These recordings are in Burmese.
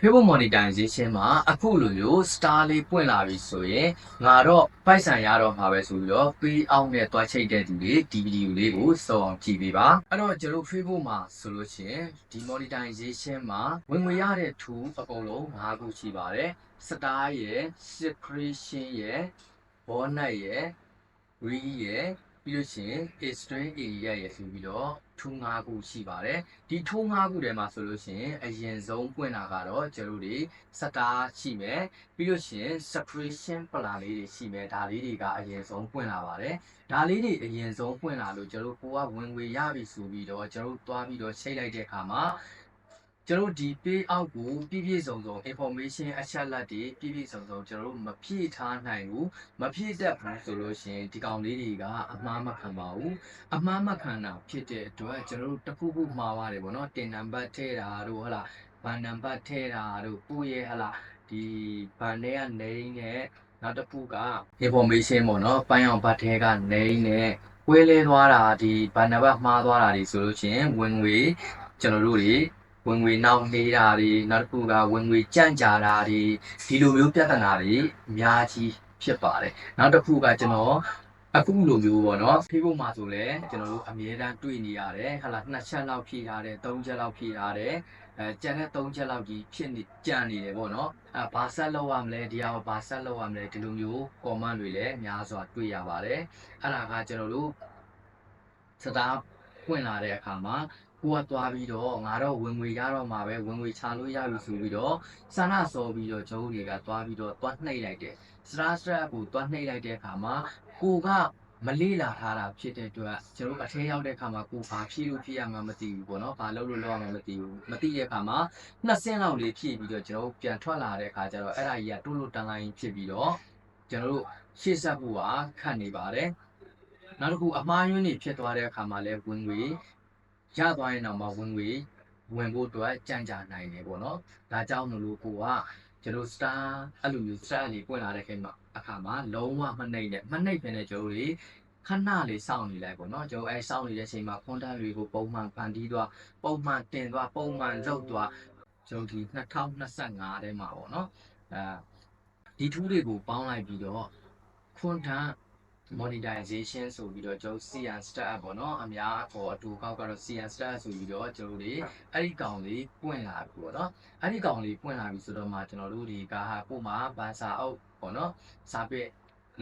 Facebook monetization မှာအခုလိုမျိုး star လေးပွင့်လာပြီဆိုရင်ငါတော့ပိုက်ဆံရတော့မှာပဲဆိုပြီးတော့ pay out နဲ့တွားချိတ်တဲ့သူတွေဒီဗီဒီယိုလေးကိုစောအောင်ကြည့်ပေးပါအဲ့တော့ကျွန်တော် Facebook မှာဆိုလို့ရှိရင်ဒီ monetization မှာဝင်ငွေရတဲ့ tool အကုန်လုံး၅ခုရှိပါတယ် star ရယ် subscription ရယ် bonus ရယ် re ရယ် ပြီးလို့ရှိရင် extreme area ရယ်ဆိုပြီးတော့ထူး၅ခုရှိပါတယ်ဒီထူး၅ခုထဲမှာဆိုလို့ရှိရင်အရင်ဆုံးပွင့်တာကတော့ကျွန်တော်တို့တွေစတားရှိမယ်ပြီးလို့ရှိရင် subscription plan လေးတွေရှိမယ်ဒါလေးတွေကအရင်ဆုံးပွင့်လာပါတယ်ဒါလေးတွေအရင်ဆုံးပွင့်လာလို့ကျွန်တော်တို့ကိုကဝင်ငွေရပြီဆိုပြီးတော့ကျွန်တော်တို့တွားပြီးတော့ချိန်လိုက်တဲ့အခါမှာ ကျွန်တော်တို့ဒီ pay out ကိုပြည့်ပြည့်စုံစုံ information အချက်လက်တွေပြည့်ပြည့်စုံစုံကျွန်တော်တို့မဖြည့်ထားနိုင်ဘူးမဖြစ်တတ်ဘူးဆိုလို့ရှိရင်ဒီကောင်လေးတွေကအမှားမခံပါဘူးအမှားမခံတာဖြစ်တဲ့အတွက်ကျွန်တော်တို့တစ်ခုခုမှားပါတယ်ဗောနော်တင်နံပါတ်ထည့်တာတို့ဟဟလာဘန်နံပါတ်ထည့်တာတို့ကိုယ့်ရဲ့ဟလာဒီဘန်ထဲကနေနဲ့နောက်တစ်ခုက information ပေါ့နော်ပိုင်းအောင်ဘတ်ထဲကနေနဲ့ကွဲလဲသွားတာဒီဘန်နံပါတ်မှားသွားတာတွေဆိုလို့ရှိရင်ဝင်ငွေကျွန်တော်တို့တွေ ဝင်ငွေနောက်နေတာတွေနောက်တစ်ခုကဝင်ငွေကြန့်ကြာတာတွေဒီလိုမျိုးပြဿနာတွေအများကြီးဖြစ်ပါတယ်နောက်တစ်ခုကကျွန်တော်အခုလိုမျိုးပေါ့နော် Facebook မှာဆိုလဲကျွန်တော်တို့အမြဲတမ်းတွေ့နေရတယ်ဟာလာနှစ်ချက်လောက်ဖြည့်ထားတယ်သုံးချက်လောက်ဖြည့်ထားတယ်အဲကျန်တဲ့သုံးချက်လောက်ကြီးဖြစ်နေကြံနေတယ်ပေါ့နော်အဲဘာဆက်လောက်ရမလဲဒီအောင်ဘာဆက်လောက်ရမလဲဒီလိုမျိုး comment တွေလည်းများစွာတွေ့ရပါတယ်အဲ့ဒါကကျွန်တော်တို့စတားပွင့်လာတဲ့အခါမှာ ကိုကသွားပြီးတော့ငါတော့ဝင်ငွေရတော့မှာပဲဝင်ငွေချလို့ရပြီဆိုပြီးတော့ဆန္ဒစောပြီးတော့ကျုပ်တွေကသွားပြီးတော့သွားနှိပ်လိုက်တယ်စတားစတားကိုသွားနှိပ်လိုက်တဲ့အခါမှာကိုကမလေးလာထားတာဖြစ်တဲ့အတွက်ကျွန်တော်အထဲရောက်တဲ့အခါမှာကိုဘာဖြည့်လို့ဖြည့်ရမှမသိဘူးပေါ့နော်ဘာလုပ်လို့လုပ်ရမှမသိဘူးမသိတဲ့အခါမှာနှစ်ဆင်းလောက်လေးဖြည့်ပြီးတော့ကျွန်တော်ပြန်ထွက်လာတဲ့အခါကျတော့အဲ့ဒါကြီးကတိုးလို့တန်လိုက်ဖြစ်ပြီးတော့ကျွန်တော်တို့ရှေ့ဆက်ဖို့ကခတ်နေပါတယ်နောက်တစ်ခုအမှားယွင်းတွေဖြစ်သွားတဲ့အခါမှာလည်းဝင်ငွေ ရသွားရင်တော့မှဝင်ငွေဝင်ဖို့အတွက်ကြံ့ကြာနိုင်တယ်ပေါ့နော်ဒါကြောင့်မလို့ကိုကကျွန်တော် star အဲ့လိုမျိုး star လေးပွင့်လာတဲ့ခင်မှာအခါမှာလုံးဝမနှိမ့်နဲ့မနှိမ့်ဖြစ်နေကျွန်တော်တို့ခဏလေးစောင့်နေလိုက်ပေါ့နော်ကျွန်တော်အဲစောင့်နေတဲ့အချိန်မှာ content တွေကိုပုံမှန်ဖန်တီးသွားပုံမှန်တင်သွားပုံမှန်လုပ်သွားကျွန်တော်ဒီ2025ထဲမှာပေါ့နော်အဲဒီထူးတွေကိုပေါင်းလိုက်ပြီးတော့ content monetization ဆိုပြီးတော့ကျွန်တော် CN start ပေါ့နော်အများအခေါ်အတူကောက်ကတော့ CN start ဆိုပြီးတော့ကျွန်တော်တို့တွေအဲ့ဒီကောင်လေးပွင့်လာပြီပေါ့နော်အဲ့ဒီကောင်လေးပွင့်လာပြီဆိုတော့မှကျွန်တော်တို့ဒီကဟာကို့မှာဘာစာအုပ်ပေါ့နော်စာပေ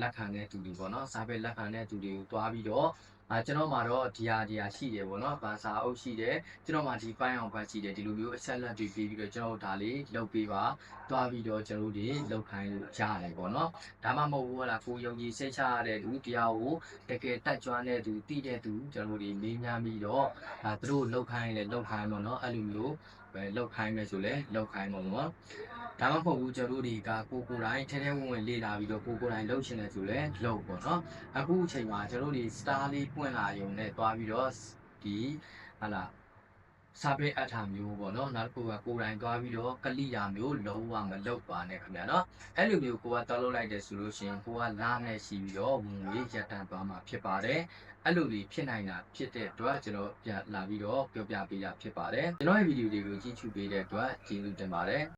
လက်ခံတဲ့သူတွေပေါ့နော်စာပေလက်ခံတဲ့သူတွေကိုတွားပြီးတော့အာကျွန်တော်မှာတော့ဒီဟာဒီဟာရှိတယ်ပေါ့နော်ဘာစာအုပ်ရှိတယ်ကျွန်တော်မှာဒီပိုင်းအောင်ဘတ်ရှိတယ်ဒီလိုမျိုးအချက်လက်တွေပြီးပြီးတော့ကျွန်တော်ဒါလေးလုပ်ပေးပါတွားပြီးတော့ကျွန်တော်တို့တွေလုပ်ခိုင်းလို့ရတယ်ပေါ့နော်ဒါမှမဟုတ်ဘူးဟလာကိုယုံကြည်စိတ်ချရတဲ့သူတရားကိုတကယ်တက်ကြွတဲ့သူတည်တဲ့သူကျွန်တော်တို့ဒီမေးမြန်းပြီးတော့ဒါသူတို့လောက်ခိုင်းလေလောက်ခိုင်းပေါ့နော်အဲ့လိုမျိုးပဲလောက်ခိုင်းမယ်ဆိုလဲလောက်ခိုင်းပါပေါ့ ဒါမှမဟုတ်ဘူးကျွန်တော်တို့ဒီကကိုကိုယ်တိုင်ထဲထဲဝင်ဝင်လေ့လာပြီးတော့ကိုကိုယ်တိုင်လှုပ်ရှင်တယ်ဆိုလဲလှုပ်ပေါ့နော်အခုအချိန်မှာကျွန်တော်တို့ဒီ star လေးပွင့်လာရုံနဲ့တွားပြီးတော့ဒီဟာလာစာပေအထာမျိုးပေါ့နော်နောက်တစ်ခုကကိုယ်တိုင်သွားပြီးတော့ကလိယာမျိုးလုံးဝမလုပ်ပါနဲ့ခင်ဗျာနော်အဲ့လိုမျိုးကိုကတောက်လုပ်လိုက်တယ်ဆိုလို့ရှိရင်ကိုကလာနဲ့ရှိပြီးတော့ဝင်ငွေရတန်သွားမှာဖြစ်ပါတယ်အဲ့လိုလေးဖြစ်နိုင်တာဖြစ်တဲ့အတွက်ကျွန်တော်ပြန်လာပြီးတော့ပြောပြပေးတာဖြစ်ပါတယ်ကျွန်တော်ရဲ့ဗီဒီယိုတွေကိုကြည့်ရှုပေးတဲ့အတွက်ကျေးဇူးတင်ပါတယ်